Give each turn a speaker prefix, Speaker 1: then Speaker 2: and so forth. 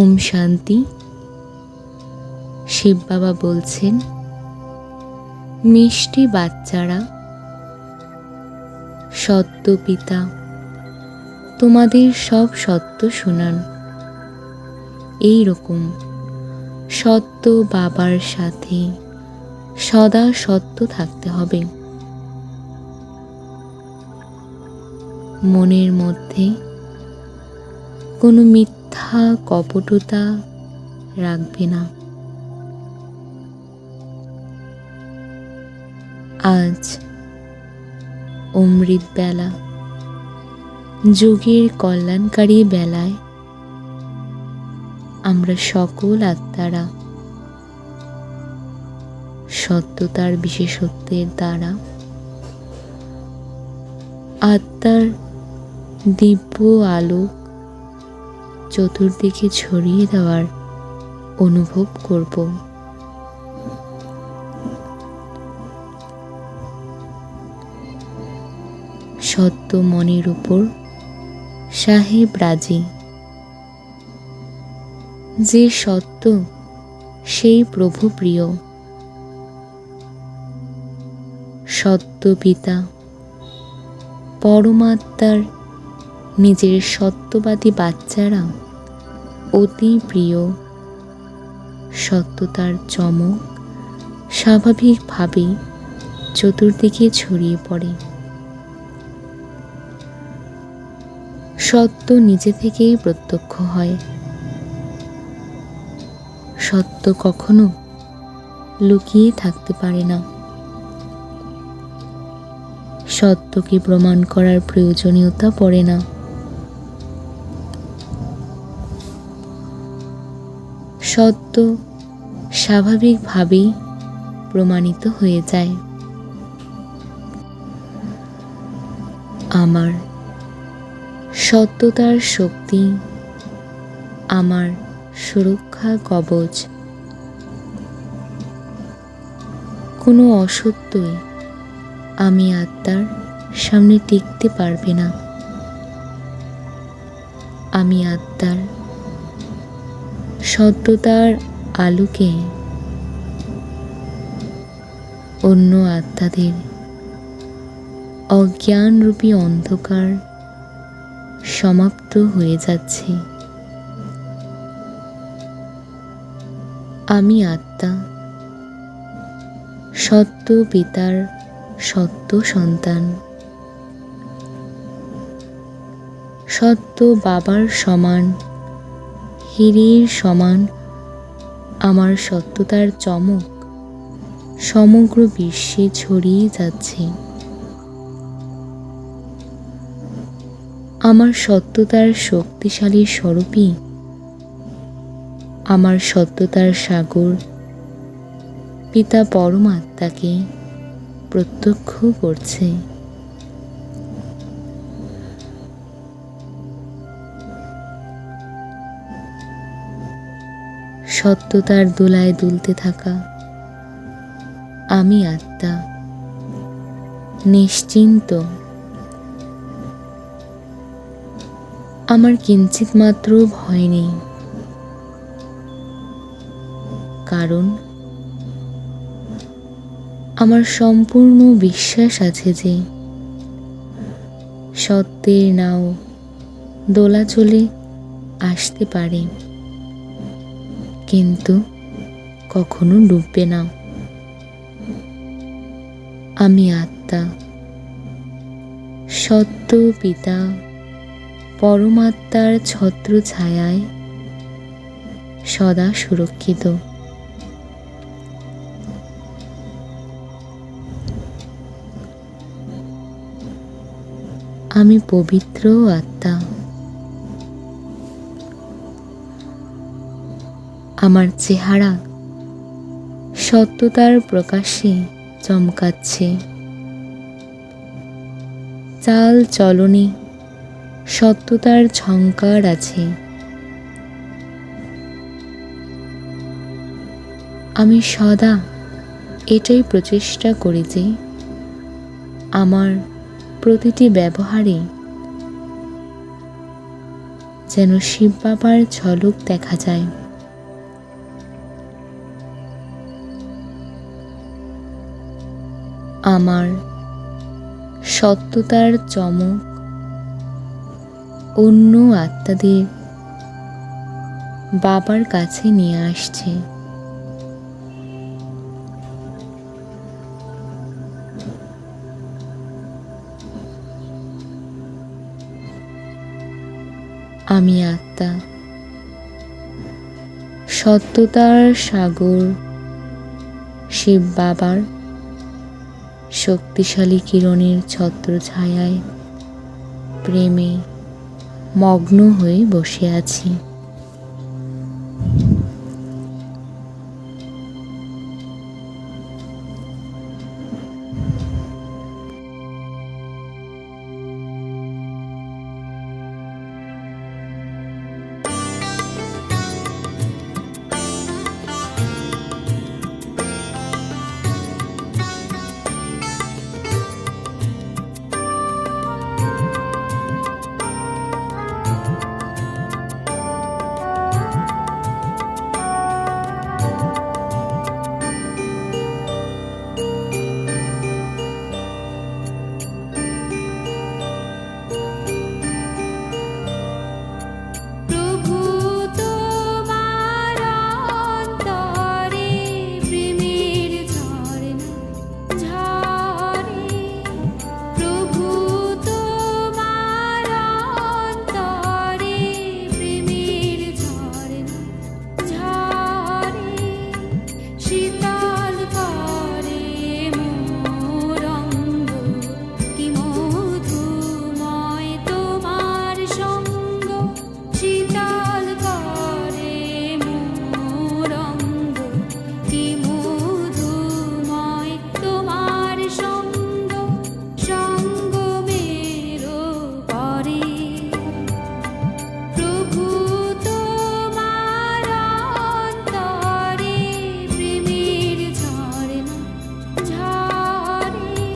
Speaker 1: ওম শান্তি। শিব বাবা বলছেন, মিষ্টি বাচ্চারা, সত্য পিতা, তোমাদের সব সত্য শোনান। এই রকম সত্য বাবার সাথে সদা সত্য থাকতে হবে। মনের মধ্যে কোনো মিথ্যা কপটতা রাখবে না। আজ অমৃত বেলা। যুগের কল্যাণকারী বেলায় আমরা সকল আত্মারা সত্যতার বিশেষত্বের দ্বারা আত্মার দিব্য আলোক চতুর্দিকে ছড়িয়ে দেওয়ার অনুভব করব। সত্য মনের উপর, সাহেব রাজি। যে সত্য, সেই প্রভু প্রিয়। সত্য পিতা, পরমাত্মার নিজের সত্যবাদী বাচ্চারা অতি প্রিয়। সত্যতার চমক স্বাভাবিকভাবেই চতুর্দিকে ছড়িয়ে পড়ে। সত্য নিজে থেকেই প্রত্যক্ষ হয়। সত্য কখনো লুকিয়ে থাকতে পারে না। সত্যকে প্রমাণ করার প্রয়োজনীয়তা পড়ে না। সত্য স্বাভাবিকভাবেই প্রমাণিত হয়ে যায়। আমার সত্যতার শক্তি, আমার সুরক্ষা কবচ। কোনো অসত্যই আমি আত্মার সামনে টিকতে পারবে না। আমি আত্মার সত্যতার আলোকে অন্য আত্মাদের অজ্ঞানরূপী অন্ধকার সমাপ্ত হয়ে যাচ্ছে। আমি আত্মা, সত্য পিতার সত্য সন্তান। সত্য বাবার সমান হিরের সমান আমার সত্যতার চমক। সমগ্র বিশ্বে ছড়িয়ে যাচ্ছে। আমার সত্যতার শক্তিশালী স্বরূপই আমার সত্যতার সাগর। পিতা পরমাত্মাকে প্রত্যক্ষ করছে। সত্যতার দোলায় দুলতে থাকা। আমি আত্মা। নিশ্চিন্ত। আমার কিঞ্চিত মাত্র ভয় নেই। কারণ আমার সম্পূর্ণ বিশ্বাস আছে যে সত্যের নাও দোলা চলে আসতে পারে। কিন্তু কখনো ডুববে না। আমি আত্মা, সত্য পিতা, পরমাত্মার ছত্র ছায়ায় সদা সুরক্ষিত। আমি পবিত্র আত্মা। আমার চেহারা। সত্যতার প্রকাশে চমকাচ্ছে। চাল চলনে, সত্যতার ঝঙ্কার আছে। আমি সদা এটাই প্রচেষ্টা করি যে আমার প্রতিটি ব্যবহারে যেন শিব বাবার ঝলক দেখা যায়। আমার সত্যতার চমক অন্য আত্মাদের বাবার কাছে নিয়ে আসছে। আমি আত্মা। সত্যতার সাগর শিব বাবার শক্তিশালী কিরণের ছত্র ছায়ায় প্রেমে মগ্ন হয়ে বসে আছি।